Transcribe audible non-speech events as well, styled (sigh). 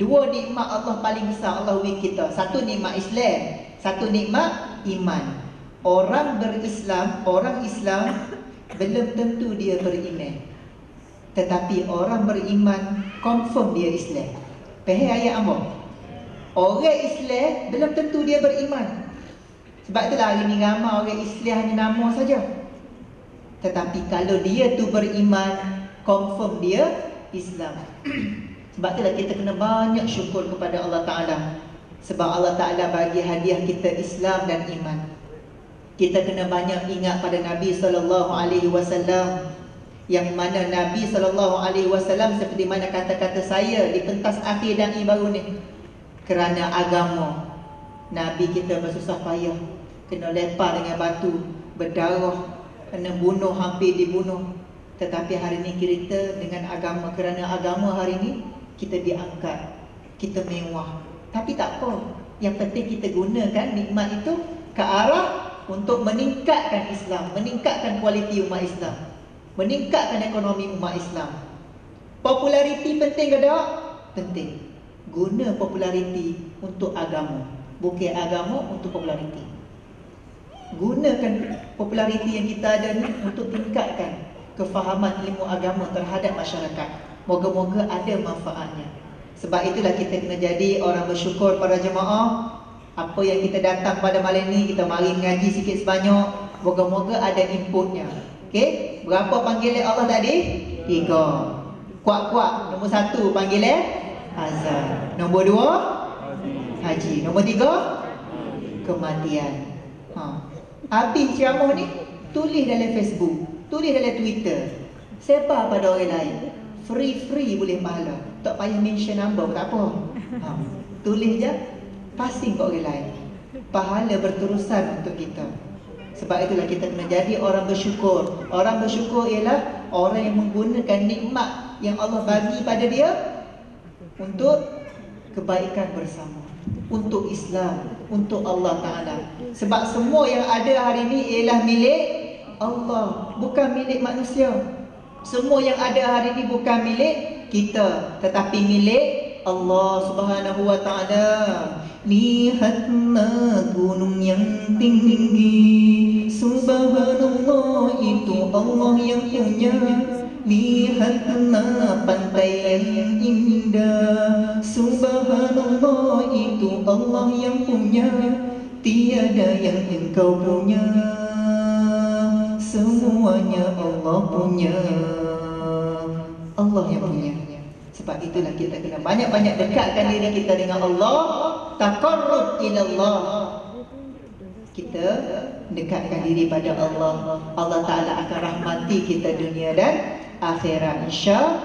Dua nikmat Allah paling besar Allah beri kita. Satu nikmat Islam, satu nikmat iman. Orang berislam, orang Islam (laughs) belum tentu dia beriman. Tetapi orang beriman confirm dia Islam. Faham ayat apa? Orang Islam belum tentu dia beriman. Sebab itulah hari ni ramai orang Islam hanya nama saja. Tetapi kalau dia tu beriman, confirm dia Islam. (clears throat) Sebab itulah kita kena banyak syukur kepada Allah Ta'ala. Sebab Allah Ta'ala bagi hadiah kita Islam dan iman. Kita kena banyak ingat pada Nabi wasallam yang mana Nabi wasallam seperti mana kata-kata saya di pentas akhir dan baru ni kerana agama Nabi kita bersusah payah kena lempar dengan batu berdarah kena bunuh hampir dibunuh tetapi hari ini kita dengan agama kerana agama hari ini kita diangkat kita mewah tapi tak apa yang penting kita gunakan nikmat itu ke arah untuk meningkatkan Islam, meningkatkan kualiti umat Islam, meningkatkan ekonomi umat Islam. Populariti penting ke tak? Penting. Guna populariti untuk agama, bukan agama untuk populariti. Gunakan populariti yang kita ada ni untuk tingkatkan kefahaman ilmu agama terhadap masyarakat. Moga-moga ada manfaatnya. Sebab itulah kita kena jadi orang bersyukur para jemaah. Apa yang kita datang pada malam ni kita mari ngaji sikit sebanyak. Moga-moga ada inputnya. Okey? Berapa panggilan Allah tadi? Tiga. Kuat-kuat. Nombor satu panggilan azan. Nombor dua? Haji. Nombor tiga? Kematian. Ha. Habis ceramah ni tulis dalam Facebook tulis dalam Twitter. Sebar pada orang lain free free boleh pahala tak payah mention number tak apa ha tulis je passing ke orang lain. Pahala berterusan untuk kita. Sebab itulah kita kena jadi orang bersyukur. Orang bersyukur ialah orang yang menggunakan nikmat yang Allah bagi pada dia untuk kebaikan bersama. Untuk Islam, untuk Allah Ta'ala. Sebab semua yang ada hari ini ialah milik Allah. Bukan milik manusia. Semua yang ada hari ini bukan milik kita. Tetapi milik Allah Subhanahu Wa Ta'ala. Lihatlah gunung yang tinggi Subhanallah itu Allah yang punya Lihatlah pantai yang indah Subhanallah itu Allah yang punya Tiada yang engkau punya Semuanya Allah punya. Allah yang punya. Sebab itulah kita kena banyak-banyak dekatkan diri kita dengan Allah. Taqarrub ilallah. Kita dekatkan diri pada Allah. Allah Ta'ala akan rahmati kita dunia dan akhirat. Insya